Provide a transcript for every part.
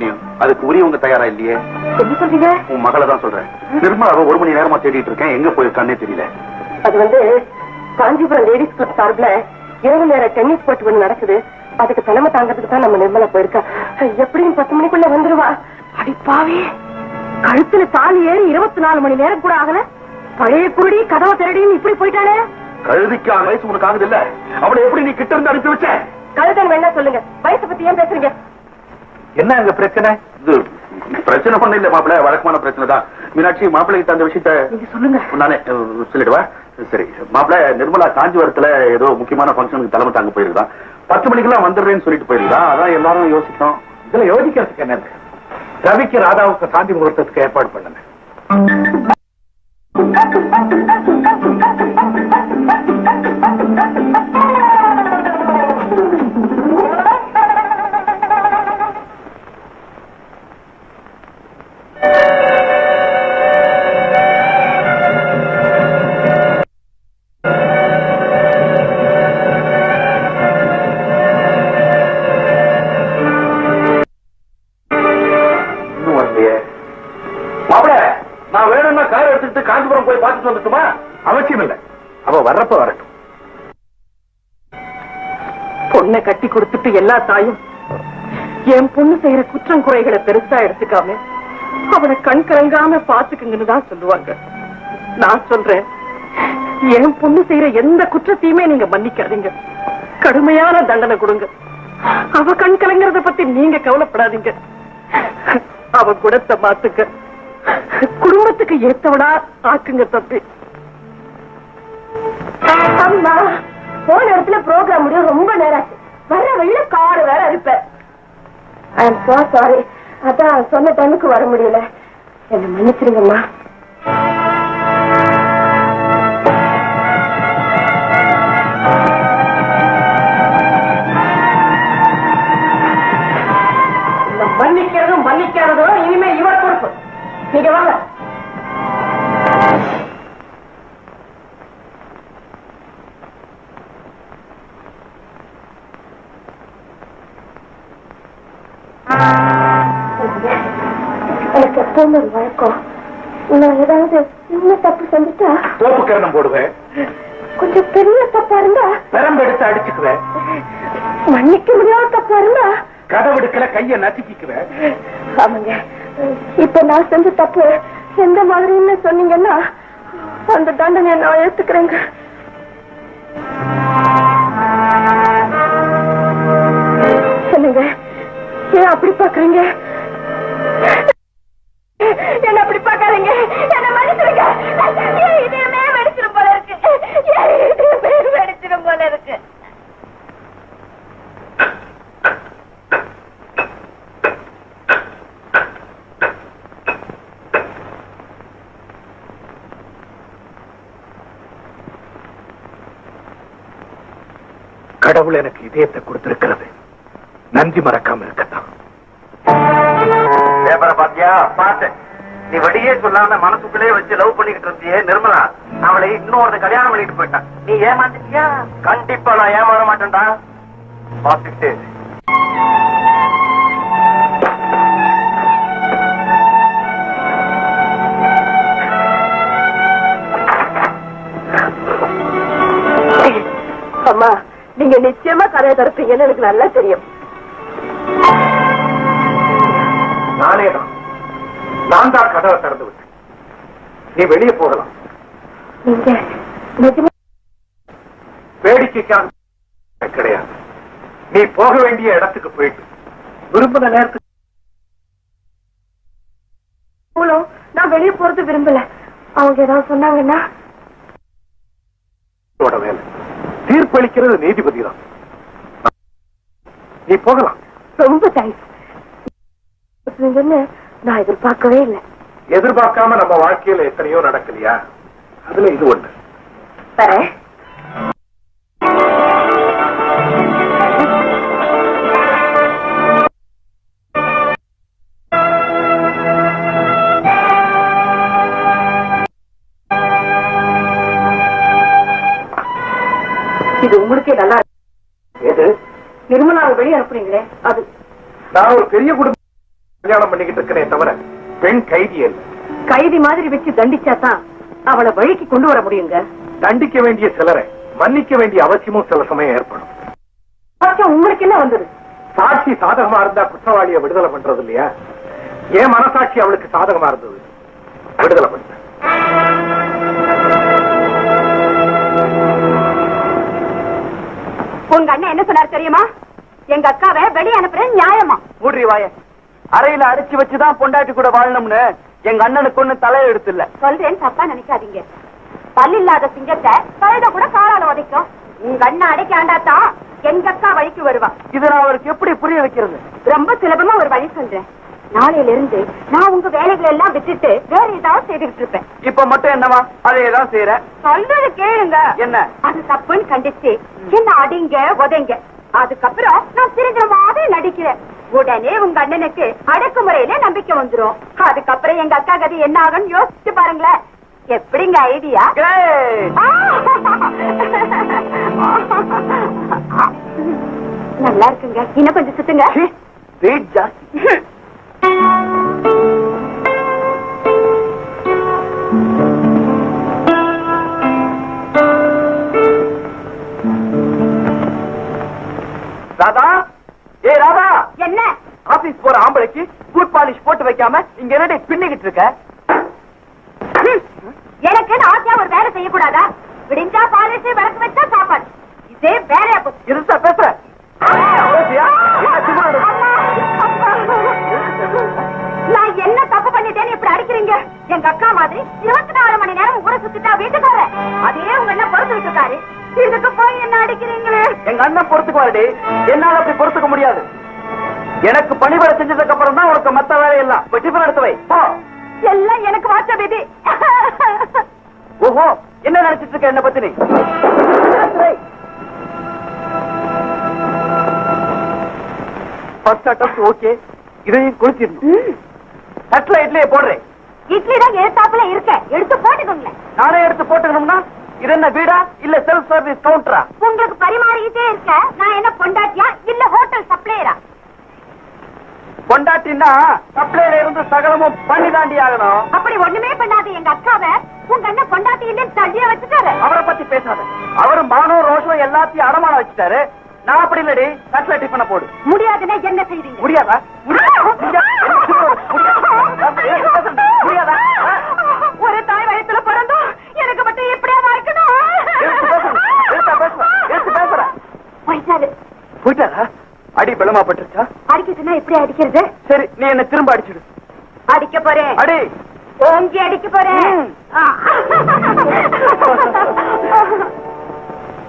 புண்ணியம் அதுக்கு உரியவங்க தயாரா இல்லையே? என்ன சொல்றீங்க? உன் மகளை தான் சொல்றேன். நிர்மலாவை ஒரு மணி நேரமா தேடிட்டு இருக்கேன். எங்க போயிருக்கான்னே தெரியல. அது வந்து காஞ்சிபுரம் லேடிஸ் கிளப் சார்பில் இரவு நேர டென்னிஸ் போட்டி ஒண்ணு நடக்குது. அதுக்கு தலைமை தாங்கிறதுக்கு தான் நம்ம நிர்மலா போயிருக்கா. எப்படியும் பத்து மணிக்குள்ள வந்துருவா. அடி பாவி. கழுத்துல தாலி ஏறி இருபத்தி நாலு மணி நேரம் கூட ஆகல. பழைய குருடி கதவை திரடின்னு இப்படி போயிட்டானே. கழுதிக்கு ஆறு வயசு உனக்கு ஆகுது இல்ல? அவளை எப்படி நீ கிட்ட இருந்து அனுப்பி வச்ச? கழுதன் வேணா சொல்லுங்க. வயசை பத்தி ஏன் பேசுறீங்க? என்ன அங்க பிரச்சனை? இது பிரச்சனை பண்ண இல்ல மாப்பிள்ள வழக்கமான பிரச்சனை தான். மீனாட்சி மாப்பிள்ளை கிட்ட அந்த விஷயத்த சொல்லுங்க. நானே சொல்லிடுவா சரி மாப்பிள்ள நிர்மலா காஞ்சிபுரத்துல ஏதோ முக்கியமான ஃபங்க்ஷனுக்கு தலைமை தாங்க போயிருக்கான் பத்து மணிக்கெல்லாம் வந்துடுறேன்னு சொல்லிட்டு போயிருக்கா அதான் எல்லாரும் யோசிக்கணும் இதுல யோசிக்கிறதுக்கு என்ன இருக்கு? ரவிக்கு ராதாவுக்கு சாந்தி முகூர்த்தத்துக்கு ஏற்பாடு பண்ணுங்க. வர்றப்ப வரட்டும். பொண்ணை கட்டி கொடுத்துட்டு எல்லா தாயும் என் பொண்ணு செய்யற குற்றம் குறைகளை பெருசா எடுத்துக்காம அவனை கண் கலங்காம பாத்துக்குங்கன்னு தான் சொல்லுவாங்க. நான் சொல்றேன் என் பொண்ணு செய்யற எந்த குற்றத்தையுமே நீங்க மன்னிக்காதீங்க. கடுமையான தண்டனை கொடுங்க. அவ கண் கலங்கிறத பத்தி நீங்க கவலைப்படாதீங்க. அவ குணத்தை மாத்துங்க. குடும்பத்துக்கு ஏத்தவனா ஆக்குங்க தப்பி அம்மா போன இடத்துல ப்ரோக்ராம் முடியும் ரொம்ப நேரம் வர வழியில காடு வேற இருப்பேன் ஐ எம் சோ சாரி அதான் சொன்ன டைமுக்கு வர முடியல. என்ன மன்னிச்சிருங்கம்மா. எனக்கு எப்பவும் ஒரு வழக்கம். நான் ஏதாவது சின்ன தப்பு செஞ்சுட்டா தோப்பு கரணம் போடுவேன். கொஞ்சம் பெரிய தப்பா இருந்தா? பெரம்பு எடுத்து அடிச்சுக்குவேன். மன்னிக்க முடியாத தப்பா இருந்தா? கதவெடுக்கல கைய நசுக்கிக்குவேன். ஆமாங்க. இப்ப நான் செஞ்ச தப்பு எந்த மாதிரின்னு சொன்னீங்கன்னா அந்த தண்டனை நான் ஏத்துக்கிறேங்க. சொல்லுங்க. ஏன் அப்படி பாக்குறீங்க என்ன அப்படி பாக்காதீங்க என்ன மன்னிச்சிருங்க இதயமே வெடிச்சிடும் போல இருக்கு. இதயமே வெடிச்சிடும் போல இருக்கு. கடவுள் எனக்கு இதயத்தை கொடுத்திருக்கிறது. நன்றி மறக்காம இருக்கத்தான் பேப்பரை பாத்தியா பார்த்தேன். நீ வழியே சொல்லாம மனசுக்குள்ளே வச்சு லவ் பண்ணிக்கிட்டு இருந்தியே நிர்மலா. அவளை இன்னொரு கல்யாணம் பண்ணிட்டு போயிட்டான். நீ ஏமாந்துட்டியா? கண்டிப்பா நான் ஏமாற மாட்டேன்டா. பார்த்துக்கிட்டே. அம்மா நீங்க நிச்சயமா கரையை தடுப்பீங்கன்னு எனக்கு நல்லா தெரியும். நான் தான் கதவை திறந்து விட்டேன். நீ வெளியே போகலாம். வேடிக்கைக்காக கிடையாது. நீ போக வேண்டிய இடத்துக்கு போயிட்டு விரும்பின நேரத்துக்கு நான் வெளியே போறது விரும்பல. அவங்க ஏதாவது சொன்னாங்கன்னா வேலை. தீர்ப்பளிக்கிறது நீதிபதி தான் நீ போகலாம். ரொம்ப தேங்க்ஸ் நான் எதிர்பார்க்கவே இல்லை. எதிர்பார்க்காம நம்ம வாழ்க்கையில எத்தனையோ நடக்கலையா? அதுல இது ஒண்ணு. இது உங்களுக்கே நல்லா இருக்கு. எது? நிர்மலாவை வெளியே அனுப்புறீங்களே அது. நான் ஒரு பெரிய குடும்பம் கல்யாணம் பண்ணிக்கிட்டு இருக்கிறேன் தவிர பெண் கைதி அல்ல. கைதி மாதிரி வச்சு தண்டிச்சாதான் அவளை வழிக்கு கொண்டு வர முடியுங்க? தண்டிக்க வேண்டிய சிலரை மன்னிக்க வேண்டிய அவசியமும் சில சமயம் ஏற்படும். உங்களுக்கு என்ன வந்தது? சாட்சி சாதகமா இருந்தா குற்றவாளியை விடுதலை பண்றது இல்லையா? என் மனசாட்சி அவளுக்கு சாதகமா இருந்தது? விடுதலை பண்ண உங்க அண்ணன் என்ன சொன்னார் தெரியுமா? எங்க அக்காவை வெளியே அனுப்புறேன் நியாயமா? மூடி வாய. அறையில அடிச்சு வச்சுதான் பொண்டாட்டி கூட வாழணும்னு எங்க அண்ணனுக்கு ஒண்ணு தலையெழுத்து இல்ல சொல்றேன் தப்பா நினைக்காதீங்க. பல்லில்லாத சிங்கத்தை கழுத கூட காலால உதைக்கும். உங்க அண்ணன் அடைக்காண்டாதான் எங்க அக்கா வழிக்கு வருவா. இதை நான் அவருக்கு எப்படி புரிய வைக்கிறது? ரொம்ப சுலபமா ஒரு வழி சொல்றேன். நாளையில இருந்து நான் உங்க வேலைகளை எல்லாம் விட்டுட்டு வேற ஏதாவது செய்துகிட்டு இருப்பேன். இப்ப மட்டும் என்னவா அதையேதான் செய்யறேன் சொல்றது கேளுங்க. என்ன? அது தப்புன்னு கண்டிச்சு என்ன அடிங்க உதைங்க. அதுக்கப்புறம் நான் சிரிக்கிற மாதிரி நடிக்கிறேன். உடனே உங்க அண்ணனுக்கு அடக்குமுறையில நம்பிக்கை வந்துரும். அதுக்கப்புறம் எங்க அக்கா கதை என்ன ஆகும்னு யோசிச்சு பாருங்களேன். எப்படிங்க ஐடியா! நல்லா இருக்குங்க. இன்னும் கொஞ்சம் சுத்துங்க. ஜாஸ்தி. வைக்காம இங்க என்னடி பின்னிக்கிட்டு இருக்க. எனக்கு ஆசையா ஒரு வேலை செய்யக்கூடாதா? விடிஞ்சா பாலிசி விளக்கு வச்சா சாப்பாடு. இதே வேலையா போச்சு இருசா பேசுற? என்ன? நான் தப்பு பண்ணிட்டேன்னு இப்படி அடிக்கிறீங்க? எங்க அக்கா மாதிரி இருபத்தி நாலு மணி நேரம் ஊரை சுத்திட்டா வீட்டுக்கார அதே உங்க என்ன பொறுத்து விட்டுருக்காரு இதுக்கு போய் என்ன அடிக்கிறீங்களே? எங்க அண்ணன் பொறுத்துக்குவாருடி. என்னால அப்படி பொறுத்துக்க முடியாது. எனக்கு பணிபுர செஞ்சதுக்கு அப்புறம் தான் உனக்கு மத்த வேலையெல்லாம். டிஃபன் எடுத்து வை. போ. எல்லாம் எனக்கு வாச்ச விதி. ஓஹோ என்ன நினைச்சிட்டு இருக்க என்ன பத்தி நீ ஃபர்ஸ்ட் அட்டம் ஓகே இதையும் குளிச்சிடணும். தட்டுல இட்லியை போடுறேன் இட்லி தான் எழுத்தாப்புல இருக்கேன் எடுத்து போட்டுக்கோங்களேன். நானே எடுத்து போட்டுக்கணும்னா இது என்ன வீடா இல்ல செல்ஃப் சர்வீஸ் கவுண்டரா உங்களுக்கு பரிமாறிக்கிட்டே இருக்க. நான் என்ன பொண்டாட்டியா இல்ல ஹோட்டல் சப்ளையரா கொண்டாட்டின்னா சப்ளைல இருந்து சகலமும் பண்ணி தாண்டி ஆகணும். அப்படி ஒண்ணுமே பண்ணாத எங்க அக்காவை. உங்க அண்ணன் பொண்டாட்டி இல்லைன்னு தள்ளிய வச்சுட்டாரு. அவரை பத்தி பேசாத. அவரு மானம் ரோஷம் எல்லாத்தையும் அடமான வச்சுட்டாரு. நான் அப்படி இல்லடி தட்டுல டிஃபனை போடு. முடியாதுன்னா என்ன செய்வீங்க? முடியாதா? முடியாதா? ஒரு தாய் வயசுல பிறந்தோம் எனக்கு மட்டும் எப்படியா இருக்கணும் பேசுறேன். போயிட்டாரா? அடி பலமா பட்டுருச்சா? அடிக்கிறதுன்னா எப்படி அடிக்கிறது? சரி நீ என்ன திரும்ப அடிச்சிடு. அடிக்க போறேன். அடி. ஓங்கி அடிக்க போறேன்.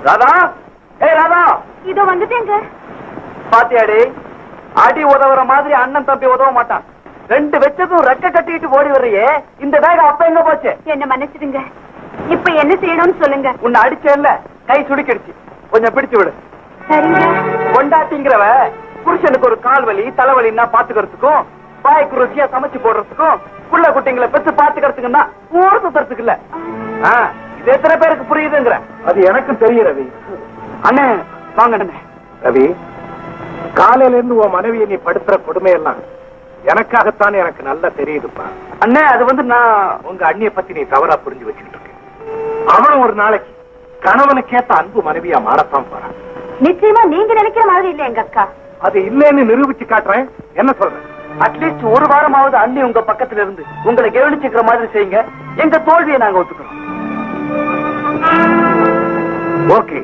ராதா? ஏய் ராதா. இதோ வந்துட்டேங்க. பாத்தியாடி அடி உதவுற மாதிரி அண்ணன் தம்பி உதவ மாட்டான். ரெண்டு வச்சதும் ரெக்க கட்டிட்டு ஓடி வர்றியே. இந்த வேகம் அப்ப எங்க போச்சு? என்ன மன்னிச்சிடுங்க. இப்ப என்ன செய்யணும்னு சொல்லுங்க. உன்னை அடிச்சேல்ல கை சுடுக்கிடுச்சு கொஞ்சம் பிடிச்சு விடு. சரிங்க. கொண்டாட்டிங்கிறவ புருஷனுக்கு ஒரு கால் வலி தலைவலின்னா பாத்துக்கிறதுக்கும் பாய்க்கு ருசியா சமைச்சு போடுறதுக்கும் புள்ள குட்டிங்களை பெத்து பாத்துக்கிறதுக்குன்னா ஊர் சுத்துறதுக்கு இல்ல. இது எத்தனை பேருக்கு புரியுதுங்கிற? அது எனக்கும் தெரியும் ரவி. அண்ணே வாங்க அண்ணே. ரவி காலையில இருந்து உன் மனைவியை நீ படுத்துற கொடுமையெல்லாம் எனக்காகத்தான் எனக்கு நல்லா தெரியுதுப்பா. அண்ணே அது வந்து நான் உங்க அண்ணிய பத்தி நீ தவறா புரிஞ்சு வச்சுக்கிட்டு இருக்க. அவன் ஒரு நாளைக்கு கணவனுக்கேத்த அன்பு மனைவியா மாறத்தான் போறான். நிச்சயமா நீங்க நினைக்கிற மாதிரி இல்ல எங்க அக்கா. அது இல்லைன்னு நிரூபிச்சு காட்டுறேன். என்ன சொல்றேன் அட்லீஸ்ட் ஒரு வாரமாவது அண்ணி உங்க பக்கத்துல இருந்து உங்களை கவனிச்சுக்கிற மாதிரி செய்யுங்க. எங்க தோல்வியை நாங்க ஒத்துக்கிறோம். ஓகே